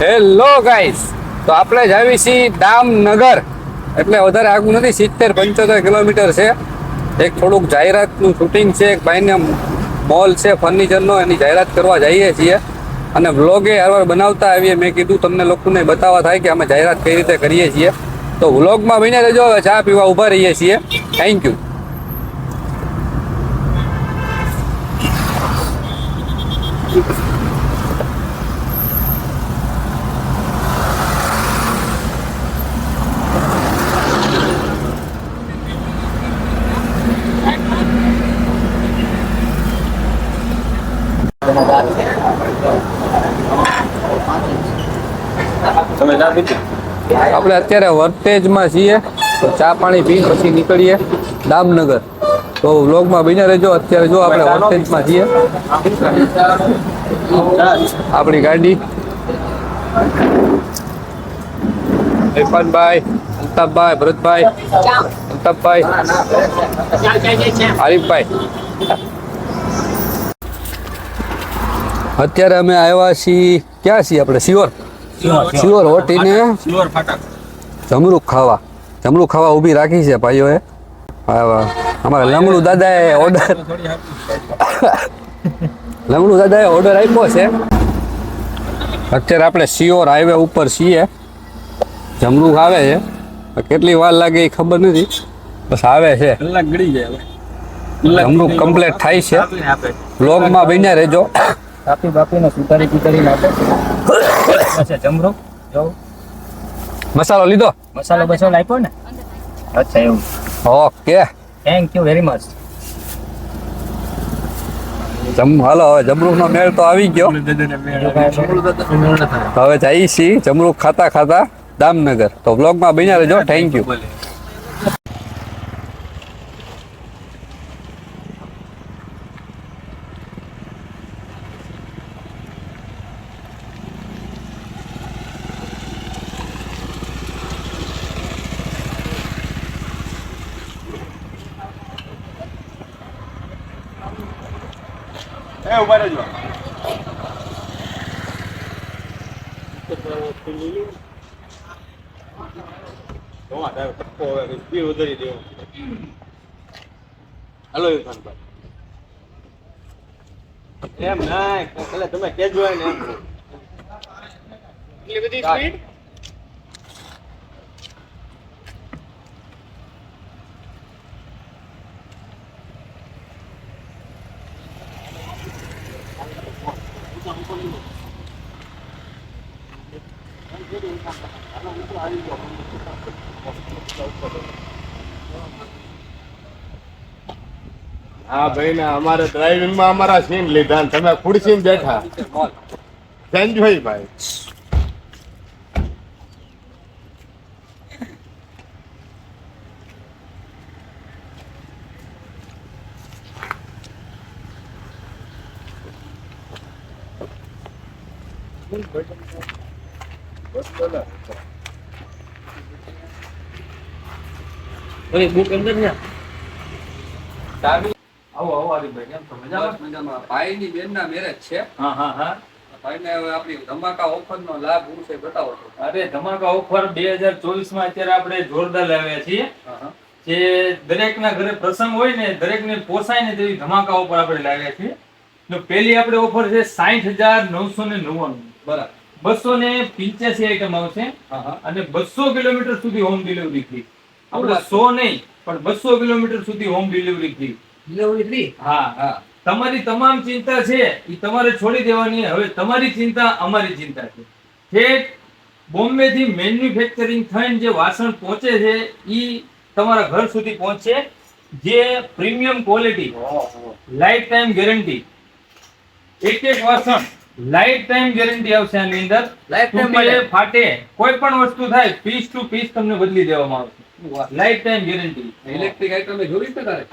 Hello guys તો આપણે જ આવી છીએ દામનગર. એટલે વધારે આગું નથી, સિત્તેર, પંચોતેર કિલોમીટર છે. એક થોડુંક જાહેરાતનું શૂટિંગ છે, એક ભાઈને મોલ છે ફર્નિચરનો એની જાહેરાત કરવા જઈએ છીએ. અને વ્લોગે હરવાર બનાવતા આવીએ. મેં કીધું તમને લોકોને બતાવવા થાય કે અમે જાહેરાત કઈ રીતે કરીએ છીએ. તો વ્લોગમાં બહીને રહેજો. ચા પીવા ઊભા રહીએ છીએ. થેન્ક યુ તમે ચા પીધી? આપણે અત્યારે વર્ટેજમાં છીએ. તો ચા પાણી પી પછી નીકળીએ દામનગર. તો વ્લોગમાં બહીને રહેજો. અત્યારે જો આપણે વર્ટેજમાં છીએ. આપણી ગાડી. ઇરફાનભાઈ અલ્તાફભાઈ ભરતભાઈ અલ્તાફભાઈ આરીફભાઈ અત્યારે અમે આવ્યા છીએ. ક્યાં છીએ આપણે? શિવર હોટીને ને જમરૂક ખાવા. જમરૂક ખાવા ઊભી રાખી છે ભાઈઓએ. અમારા લમણું દાદાએ ઓર્ડર લમણું દાદાએ ઓર્ડર આપ્યો છે. અત્યારે આપણે સિયોર હાઈવે ઉપર છીએ. જમરૂક આવે છે. કેટલી વાર લાગે એ ખબર નથી. બસ આવે છે. કલાક ગળી જાય જમરૂક કમ્પ્લીટ થાય છે. બ્લોગમાં બન્યા રહેજો. કાપી બાપીને સુતારી કુતારીને આપે. પછી જમરો. જો. મસાલો લીધો? મસાલો બસો આપ્યો ને? અચ્છા એવું. Okay. Thank you very much જમ હાલો હવે જમરૂકનો મેળ તો આવી ગયો. હવે જઈએ છીએ જમરૂક ખાતા ખાતા દામનગર. તો બ્લોગમાં બન્યા રહેજો. થેન્ક યુ એ ઊભા રહેજો. હલો ઇરફાનભાઈ એમ ના એટલે તમે કેજો ને એટલી બધી સ્પીડ હા ભાઈ ને અમારે ડ્રાઇવિંગમાં અમારા સીન લીધા ને તમે ખુરશી બેઠા. સંજભાઈ ભાઈ. બુક અંદર ને આવો આવો હરીભાઈ કેમ છો? મજામાં? મજામાં. ભાઈની બેનના મેરેજ છે. હા હા હા. ભાઈને હવે આપણી ધમાકા ઓફરનો લાભ હું છે બતાવો છો અરે ધમાકા ઓફર બે હજાર ચોવીસમાં અત્યારે આપણે જોરદાર લાવ્યા છીએ. જે દરેકના ઘરે પ્રસંગ હોય ને દરેકને પોસાય ને તેવી ધમાકા ઓફર આપણે લાવ્યા છીએ. તો પહેલી આપણે ઓફર છે સાઠ હજાર નવસો ને નવ્વાણું. બરાબર. બસો ને પિંચ્યાસી આઈટમ આવશે. અને બસો કિલોમીટર સુધી હોમ ડિલિવરી ફ્રી આપણે સો નહીં પણ બસો કિલોમીટર સુધી હોમ ડિલિવરી ફ્રી હા હા. તમારી તમામ ચિંતા છે એ તમારે છોડી દેવાની હવે તમારી ચિંતા અમારી ચિંતા છે. ઠેઠ બોમ્બે થી મેન્યુફેક્ચરિંગ થઈને જે વાસણ પહોંચે છે એ તમારા ઘર સુધી પહોંચશે જે premium quality lifetime guarantee એક એક વાસણ લાઈફ ટાઈમ ગેરંટી આવશે આની અંદર. Lifetime તૂટે, ફાટે કોઈ પણ વસ્તુ થાય પીસ ટુ પીસ તમને બદલી દેવામાં આવશે. Lifetime guarantee electric item જોઈ છે તારે?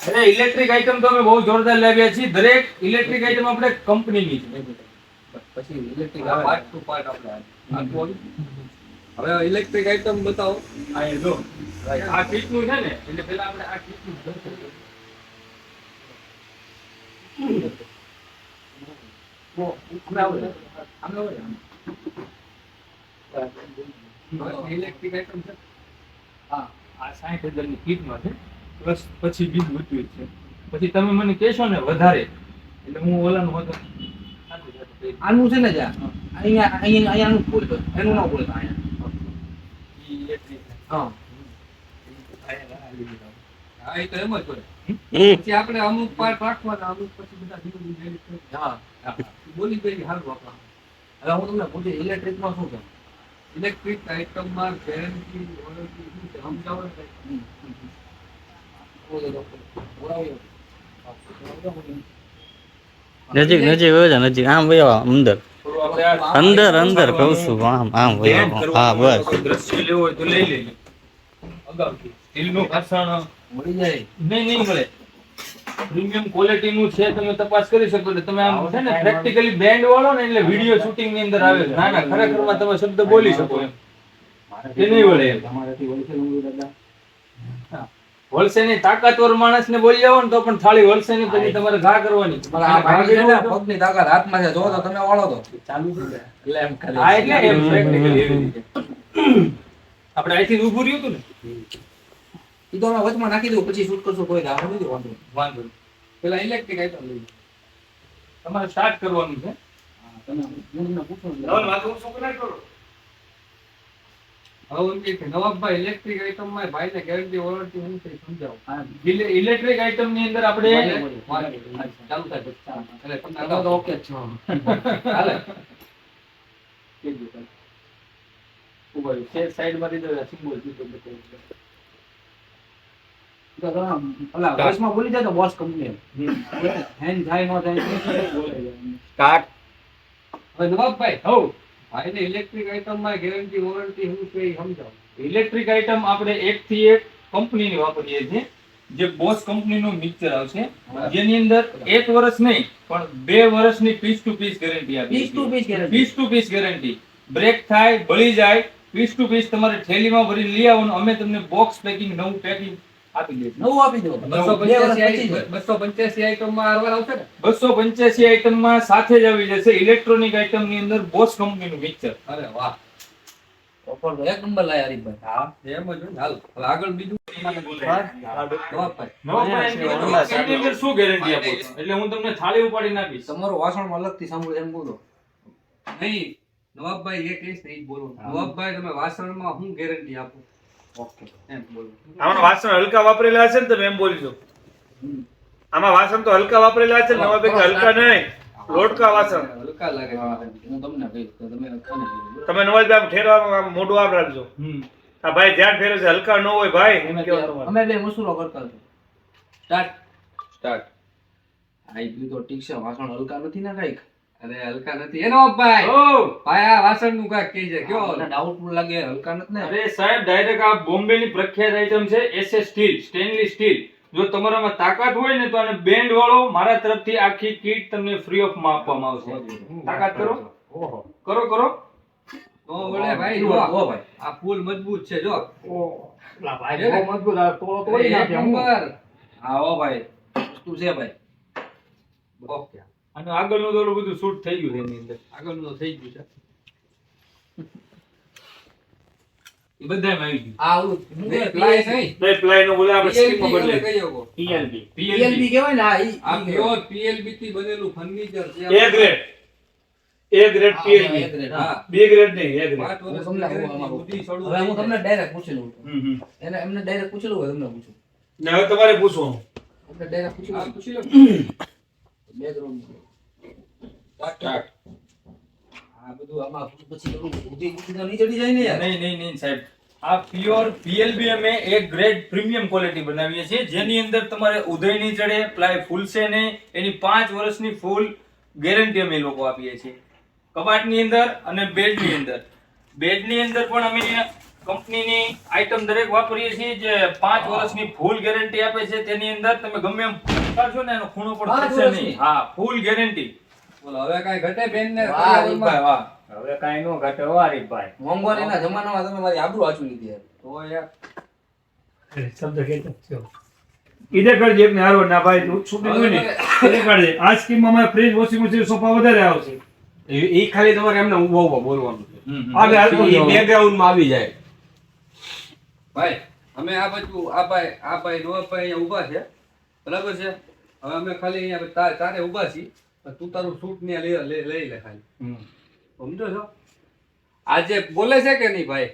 અરે ઇલેક્ટ્રિક આઇટમ તો અમે બહુ જોરદાર લાવ્યા છીએ. દરેક ઇલેક્ટ્રિક આઇટમ આપણે કંપનીની છે પછી ઇલેક્ટ્રિક પાર્ટ ટુ પાર્ટ આપણે હવે ઇલેક્ટ્રિક આઈટમ બતાવો. આ જો. આ કીટનું છે ને એટલે પેલા આપણે આ આવે. ઇલેક્ટ્રિક આઇટમ છે. હા આ સાઠ હજારની કીટમાં છે. પ્લસ પછી બીજ વધ્યું છે. પછી તમે મને કહેશો ને વધારે એટલે હું ઓલાનું દઈશ. આનું છે ને જા અહીંયા અહીંયા અહીંયાનું ફૂલ તો એનું ન ફૂલ અહીંયા. હા. એ તો એમ જ હોય. પછી આપણે અમુક પાર્ટ રાખવાના અમુક પછી બધા ધીમે હા. બોલી ગઈ હારું આપણા હવે હું તમને પૂછે ઇલેક્ટ્રિકમાં શું છે? ઇલેક્ટ્રિક આઇટમમાં ગેરંટી વોરંટી શું છે? સમજાવો. નજીક નજીક વયો નજીક. આમ વયો અંદર. અંદર અંદર કહું છું આમ આમ વયો હા બસ. દ્રશ્ય લેવો હોય તો લઈ લેજો. અગાઉથી. સ્ટીલનું વાસણ મળી જાય. નહીં નહીં મળે. પ્રીમિયમ ક્વોલિટી નું છે તમે તપાસ કરી શકો છો. તમે આમ છે ને પ્રેક્ટિકલી બેન્ડ વાળો ને એટલે વીડિયો શૂટિંગની અંદર આવે. ના ના ખરેખરમાં તમે શબ્દ બોલી શકો એમ. એ નહીં વળે એમ. તમારાથી વળશે દાદા? વળશે ની તાકાતવર માણસ ને બોલી જાવ ને તો પણ થાળી વળશે ની પછી તમારે ઘા કરવાની. પગ ને તાકાત હાથમાં છે. જો તો તમે વાળો તો. ચાલુ છે એટલે એમ કરે. હા એટલે એમ practically એવી રીતે. આપણે અહીંથી ઊભું રહ્યું હતું ને? ઈ તો અમે વચમાં નાખી દઉં પછી શૂટ કરશું કોઈ દાવ નથી વાંધો વાંધો નહીં. પેલા ઇલેક્ટ્રિક આઈટમ લઈ તમારે સ્ટાર્ટ કરવાનું છે. તમે હું તમને પૂછું ને. નવલ વાતો શું કરો? હવે નવાબભાઈ ઇલેક્ટ્રિક આઇટમમાં ભાઈને ગેરંટી વોરંટી શું છે સમજાવો? ઇલેક્ટ્રિક આઇટમની અંદર આપણે. ચાલુ થાય એટલે ઓકે છો. હાલે. છે સાઈડ સિમ્બોલ દીધો બોલી જાય તો બોસ કંપની હેન થાય ન હવે નવાબભાઈ હો ભાઈને ઇલેક્ટ્રિક આઇટમમાં ગેરંટી વોરંટી શું છે એ સમજાવો? ઇલેક્ટ્રિક આઇટમ આપણે એક થી એક કંપનીની વાપરીએ છીએ જે બોસ કંપનીનું મિક્સર આવશે. જેની અંદર એક વર્ષ નહીં પણ બે વર્ષની પીસ ટુ પીસ ગેરંટી આપી piece to piece guarantee piece to piece guarantee break થાય બળી જાય પીસ ટુ પીસ તમારે થેલીમાં ભરી લઈ આવવાનું. અમે તમને બોક્સ પેકિંગ નવું પેકિંગ આપી દઈશું નવું આપી દો. બસો પંચ્યાસી પછી જ. બસો પંચ્યાસી આઇટમમાં આરવાર આવશે ને? બસો પંચ્યાસી આઈટમમાં સાથે જ આવી જશે ઇલેક્ટ્રોનિક આઈટમની અંદર બોસ કંપનીનું મિક્સર. અરે વાહ. ઓફર તો એક નંબર લાયા હરીફભાઈ હા. એમ જ હાલ આગળ બીજું? શું ગેરંટી આપો એટલે હું તમને થાળી ઉપાડી નાખીશ. તમારું વાસણ અલગથી સાંભળું એમ બોલો. નહીં નવાબભાઈ એ કહીશ નહીં બોલો. નવાબભાઈ તમે વાસણમાં હું ગેરંટી આપો? ઓકે એમ આમાં વાસણ હલકા વાપરેલા હશે ને તમે એમ બોલજો. આમાં વાસણ તો હલકા વાપરેલા હશે ને નવા પૈકી હલકા નહીં. લોટકા વાસણ. હલકા લાગે હું તમને કહીશ તમે નવા. તમે નવાજ આમ ઠેરવા મોઢું આમ રાખજો. હમ. આ ભાઈ ધ્યાન ફેરે છે હલકા ન હોય ભાઈ. અમે બે- મસૂરો કરતા સ્ટાર્ટ સ્ટાર્ટ આ તો ઠીક છે વાસણ હલકા નથી ને કાંઈક? અરે હલકા નથી. એનો ઓ! ભાઈ આ વાસણનું કાક કહી છે કયો મને લાગે હલકા નથી ને? અરે સાહેબ ડાયરેક્ટ આ બોમ્બે ની પ્રખ્યાત આઈટમ છે એસએસ સ્ટીલ સ્ટેનલેસ સ્ટીલ જો તમારામાં તાકાત હોય ને તો આને બેન્ડ વાળો મારા તરફથી આખી કીટ તમને ફ્રી ઓફમાં આપવામાં આવશે. તાકાત કરો. કરો કરો. તો વળે ભાઈ જો ઓ ભાઈ. આ ફૂલ મજબૂત છે જો. ભાઈ બહુ મજબૂત આ તોડો તોડી નાખ્યો નંબર. હા ઓ ભાઈ. તું છે ભાઈ. ઓકે. અને આગળનું તો બધું શૂટ થઈ ગયું એની અંદર. આગળનું તો થઈ ગયું છે. એ બધામાં આવી ગયું. આ ઓલું શું નહીં, નહીં. નહીં, પ્લાયનું બોલે આપણે PLC બદલે. તમે કહી શકો. PLB. PLB કહેવાય ને આ આ ઈ પ્યોરથી બનેલું ફર્નિચર છે. A ગ્રેડ A ગ્રેડ હા, PLB ગ્રેડ, હા. હા. B ગ્રેડ નહીં A ગ્રેડ હું તમને હું આમાં બુદ્ધિ છોડવું હવે હું તમને ડાયરેક્ટ પૂછેલું એને એમને ડાયરેક્ટ પૂછેલું હોય તમને પૂછું. ને હવે તમારે પૂછવું એમને ડાયરેક્ટ પૂછેલું પૂછી લો. સ્ટાર્ટ આ બધું આમાં પછી ઓલું બુદ્ધિ બુદ્ધિ નહીં ચડી જાય ને યાર. નહીં નહીં નહીં સાહેબ. આ પ્યોર પીએલબી અમે એક ગ્રેડ પ્રીમિયમ ક્વોલિટી બનાવીએ છીએ. જેની અંદર તમારે ઉદય નહીં ચડે પ્લાય ફૂલશે નહીં. એની પાંચ વર્ષની ફૂલ ગેરંટી અમે લોકો આપીએ છીએ. કબાટની અંદર અને બેડની અંદર. બેડની અંદર પણ અમે કંપનીની આઇટમ દરેક વાપરીએ છીએ. જે પાંચ વર્ષની ફૂલ ગેરંટી આપે છે. તેની અંદર તમે ગમે એમ કરશો ને એનો ખૂણો પણ થશે નહીં. હા ફૂલ ગેરંટી બોલો હવે કાંઈ ઘટે બેન ને વાહ વાહ. હવે કાંઈ નો ઘટે હરીફભાઈ મોંઘવારીના જમાનામાં તમે મારી આબરૂ વાંચવી લીધી તો યાર. શબ્દ કહેતો ઈદે કરજે એકને હારો ના ભાઈ તું છૂટી હોય ને. ઈદે કરજે આ સ્કીમમાં અમારે ફ્રીજ વોશિંગ મશીન સોફા વધારે આવશે. એ ખાલી તમારે એમને ઊભા ઊભો બોલવાનું છે. આગળ બેકગ્રાઉન્ડમાં આવી જાય. ભાઈ અમે આ બાજુ આ ભાઈ આ ભાઈ નો ભાઈ અહીંયા ઊભા છે. બરાબર છે? હવે અમે ખાલી અહીંયા તારે ઊભા છીએ. તો તારું સૂટ ને લઈ લે ખાલી. સમજો છો? આજે બોલે છે કે નહીં ભાઈ?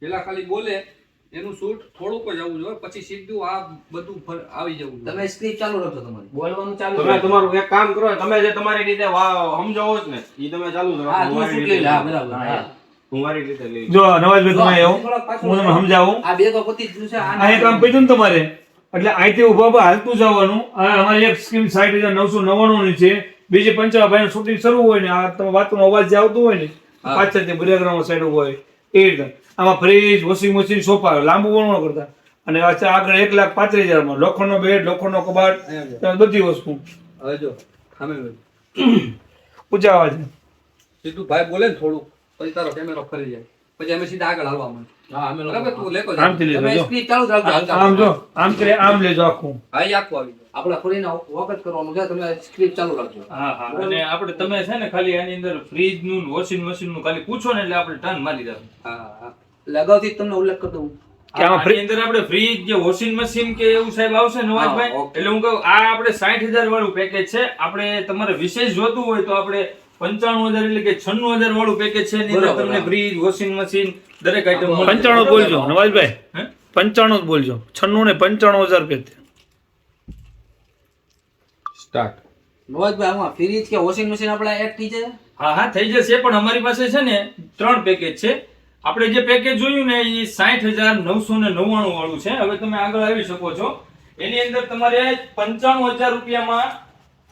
પેલા ખાલી બોલે એનું શૂટ થોડુંક જ આવવું જોઈએ પછી સીધું આ બધું ફર- આવી જવું જોઈએ. તમે સ્ક્રીપ્ટ ચાલુ રાખજો તમારી. બોલવાનું ચાલુ તમે તમારું એક કામ કરો તમે જે તમારી રીતે વા- સમજાવો જ ને એ તમે ચાલુ કરો હા તું લઈ લે. હા. બરાબર હા. રીતે લઈ જો નવાજભાઈ તમે આવો. હું તમને સમજાવું. આ બે તો પતિ જ છે આ કામ પીધું ને તમારે. એટલે અહીંથી ઊભા ઊભા હાલતું જવાનું. આ અમારી એક સ્કીમ સાઠ હજાર નવસો નવ્વાણું ની છે. બીજી પંચાવન ભાઈ શૂટિંગ શરૂ હોય ને આ તમે વાતનો અવાજ જે આવતો હોય ને પાછળ પાછળથી બ્રેકગ્રાઉન્ડ સાઈડ હોય. એ રીતે. આમાં ફ્રીજ વોશિંગ મશીન સોફા લાંબુ વણો કરતા. અને આગળ એક લાખ પાંત્રીસ હજારમાં. લોખંડનો બેડ લોખંડનો કબાટ બધી વસ્તુ. હવે જો સામે. ઊંચા અવાજ સીધું ભાઈ બોલે ને થોડું પછી તારો કેમેરો ફરી જાય. પછી અમે સીધા આગળ હાલવા માંડીએ. આમ જો. આમ કરે આમ લેજો આખું. હા આખું આવી આપણે ફરીને વખત કરવાનું છે તમે સ્ક્રિપ્ટ ચાલુ રાખજો. હા હા. અને આપણે તમે છે ને ખાલી આની અંદર ફ્રીજનું વોશિંગ મશીનનું ખાલી પૂછો ને એટલે આપણે ટર્ન મારી દઉં હા અગાઉથી તમને ઉલ્લેખ કરી દઉં કે અંદર આપણે ફ્રીજ જે વોશિંગ મશીન કે એવું સાહેબ આવશે નવાજભાઈ એટલે હું કહું આ આપણે સાઠ હજાર વાળું પેકેજ છે. આપણે તમારે વિશેષ જોતું હોય તો આપણે પંચાણું હજાર એટલે કે છન્નું હજાર વાળું પેકેજ છે એની તમને ફ્રીજ વોશિંગ મશીન દરેક આઈટમ. પંચાણું બોલજો નવાજભાઈ. પંચાણું જ બોલજો. છન્નું ને પંચાણું હજાર રૂપિયા સ્ટાર્ટ નવાજભાઈ આમાં ફ્રીજ કે વોશિંગ મશીન આપણે એડ થઈ જાય હા હા થઈ જશે પણ અમારી પાસે છે ને ત્રણ પેકેજ છે. આપણે જે પેકેજ જોયું ને એ સાઠ હજાર નવસો ને નવ્વાણું વાળું છે. હવે તમે આગળ આવી શકો છો. એની અંદર તમારે પંચાણું હજાર રૂપિયામાં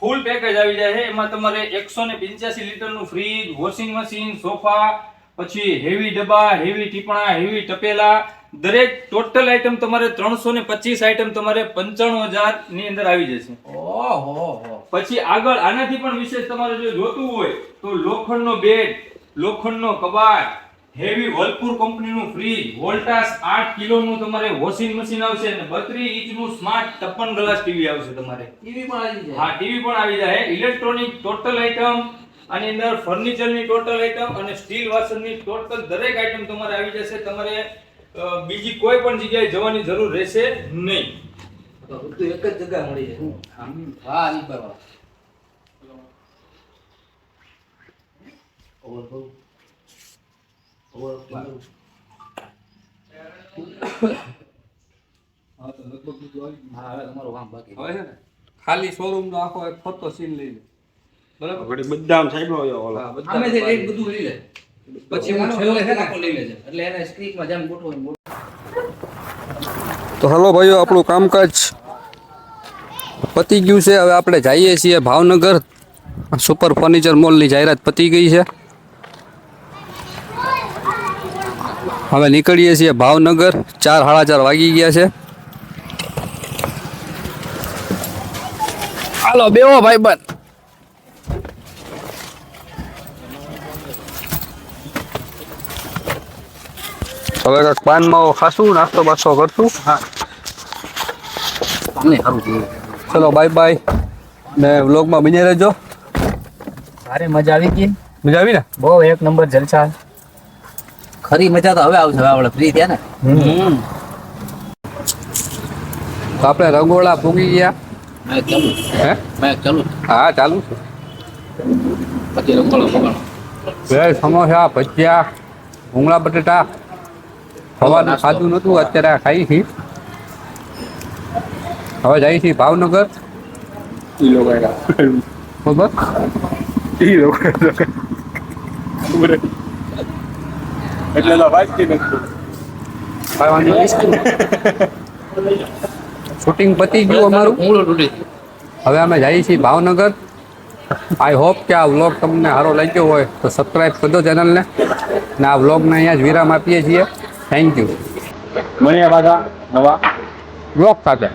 ફૂલ પેકેજ આવી જાય છે. એમાં તમારે એકસો ને પંચ્યાસી લીટરનું ફ્રીજ વોશિંગ મશીન સોફા પછી હેવી ડબ્બા હેવી ટીપણા હેવી ટપેલા દરેક ટોટલ આઈટમ તમારે ત્રણસો ને પચીસ આઈટમ તમારે પંચાણું હજારની અંદર આવી જશે. ઓહો પછી આગળ આનાથી પણ વિશેષ તમારે જો જોતું હોય તો લોખંડનો બેડ લોખંડનો કબાટ હેવી વર્લપુર કંપનીનું ફ્રીજ વોલ્ટાસ આઠ કિલોનું તમારે વોશિંગ મશીન આવશે અને બત્રીસ ઇંચનું સ્માર્ટ ટપ્પન ગ્લાસ ટીવી આવશે તમારે. ટીવી પણ આવી જાય. હા ટીવી પણ આવી જાય. ઇલેક્ટ્રોનિક ટોટલ આઇટમ આની અંદર ફર્નિચરની ટોટલ આઇટમ અને સ્ટીલ વાસણની ટોટલ દરેક આઇટમ તમારે આવી જશે. તમારે બીજી કોઈ પણ જગ્યાએ જવાની જરૂર રહેશે નહીં. તો બધું એક જ જગ્યા મળી જાય. હા ઈ બરાબર. ઓવર ખાલી શોરૂમ નો આખો એક ફરતો સીન લઈ લે બરાબર? ઘડી બધા આમ સાઈડમાં હોય ઓલા. હા, બધા આમેથી રેટ બધું લઈ લે. પછી હું છેલ્લે છે ને લઈ લેજે એટલે એને સ્ક્રિપ્ટમાં જેમ ગોઠવો એમ ગોઠવો. તો હલો ભાઈઓ આપણું કામકાજ પતી ગયું છે. હવે આપણે જઈએ છીએ ભાવનગર. સુપર ફર્નિચર મોલની જાહેરાત પતી ગઈ છે. હવે નીકળીએ છીએ ભાવનગર. ચાર સાડા ચાર વાગી ગયા છે. હાલો બેવો ભાઈબંધ હવે કાંઈક પાનમાં ખાશું નાસ્તો બાસ્તો કરશું. હા ચલો બાય બાય ને વ્લોગમાં બની રહેજો. ભારે મજા આવી ગઈ. મજા આવી ને? બહુ એક નંબર જલસા. ખરી મજા તો હવે આવશે હવે આપણે ફ્રી થયા ને. તો આપણે રંગોળા પૂગી ગયા. મેં ચાલુ હે? મેં ચાલુ હા ચાલુ છે. પછી રંગોળો પકડો ભેળ સમોસા ભજીયા ભૂંગળા બટેટા. સવારનું ખાધું નહોતું અત્યારે આ ખાઈ છીએ. હવે જઈએ છીએ ભાવનગર. ઈ લોકો બરોબર ઈ લોકો એટલે કાંઈ વાંધો નહીં. શૂટિંગ પતી ગયું અમારું. તૂટી હવે અમે જઈએ છીએ ભાવનગર. આઈ હોપ કે આ વ્લોગ તમને સારો લાગ્યો હોય તો સબસ્ક્રાઈબ કરજો ચેનલને ને. આ વ્લોગને અહીંયા જ વિરામ આપીએ છીએ. થેન્ક યુ મને પાછા નવા. વ્લોગ સાથે.